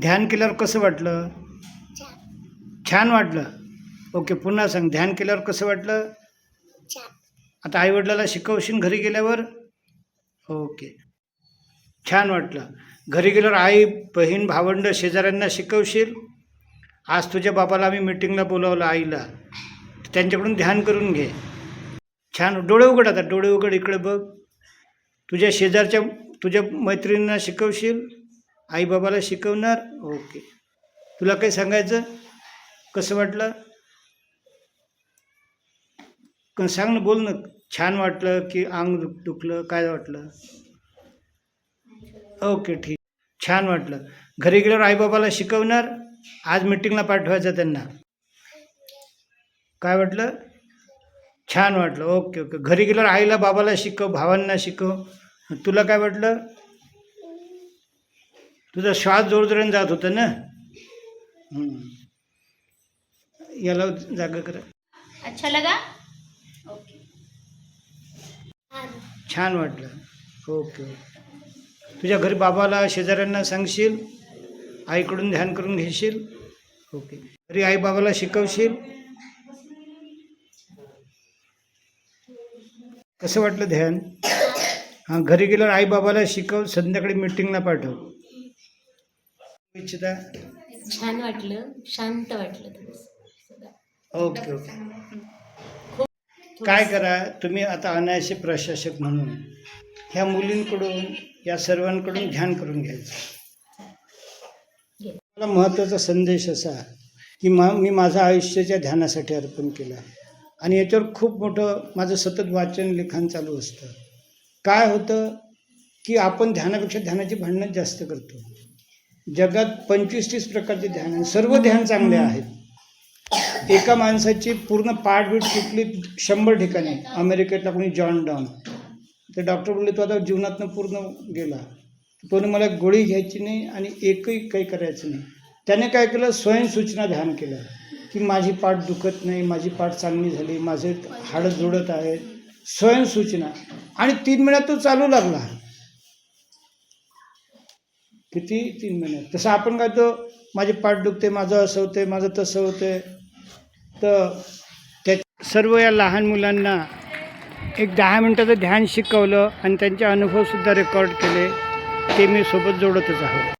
ध्यान केल्यावर कसं वाटलं? छान. वाटलं. ओके पुन्हा सांग ध्यान केल्यावर कसं वाटलं? आता आईवडिलाला शिकवशील घरी गेल्यावर? ओके. छान वाटलं. घरी गेल्यावर आई बहीण भावंड शेजाऱ्यांना शिकवशील? आज तुझ्या बाबाला आम्ही मिटिंगला बोलावलं आईला. त्यांच्याकडून ध्यान करून घे. छान. डोळे उघड आता डोळे उघड इकडे बघ. तुझ्या शेजारच्या तुझ्या मैत्रिणींना शिकवशील? आई बाबाला शिकवणार? ओके. तुला काही सांगायचं? कसं वाटलं? क- सांग ना बोल ना. छान वाटलं की अंग दुख दुखलं काय वाटलं? ओके ठीक. छान वाटलं. घरी गेल्यावर आईबाबाला शिकवणार? आज मिटिंगला पाठवायचं त्यांना. काय वाटलं? छान वाटलं. Okay okay. घरी गेल्यावर आईला बाबाला शिकव भावांना शिकव. तुला काय वाटलं? तुझा श्वास जोरजोराने जात होता ना. याला जागा करा. अच्छा लगा? ओके छान वाटलं. ओके ओके तुझ्या घरी बाबाला शेजाऱ्यांना सांगशील? आईकडून ध्यान करून घेशील? ओके घरी आई बाबाला शिकवशील? कसं वाटलं ध्यान? हां घरी गेल्यावर आई बाबाला शिकव संध्याकाळी मिटिंगला पाठव. इच्छिता? छान वाटलं शांत वाटलं. Okay okay. काय करा तुम्ही आता अनायासे प्रशासक म्हणून ह्या मुलींकडून या सर्वांकडून ध्यान करून घ्यायचं. मला महत्त्वाचा संदेश असा की मा मी माझं आयुष्याच्या ध्यानासाठी अर्पण केलं. आणि याच्यावर खूप मोठं माझं सतत वाचन लिखाण चालू असतं. काय होतं की आपण ध्यानापेक्षा ध्यानाची भांडणं जास्त करतो. जगात पंचवीस तीस प्रकारचे ध्यान आहे सर्व ध्यान चांगले आहेत. एका माणसाची पूर्ण पाठबीट तुटली शंभर ठिकाणी. अमेरिकेतला कोणी जॉन डॉन. ते डॉक्टर बोलले तो आता जीवनातनं पूर्ण गेला. कोणी मला गोळी घ्यायची नाही आणि एकही काही करायचं नाही. त्याने काय केलं? स्वयंसूचना ध्यान केलं. की माझी पाठ दुखत नाही माझी पाठ चांगली झाली माझे हाडं जोडत आहेत. स्वयंसूचना. आणि तीन महिन्यात तो चालू लागला. किती? तीन महिन्यात तसं आपण काय तो माझे पाठ दुखते माझं असं होते माझं तसं होते तर त्या सर्व या लहान मुलांना एक दहा मिनटाचं ध्यान शिकवलं आणि त्यांचे अनुभवसुद्धा रेकॉर्ड केले ते मी सोबत जोडतच आहोत.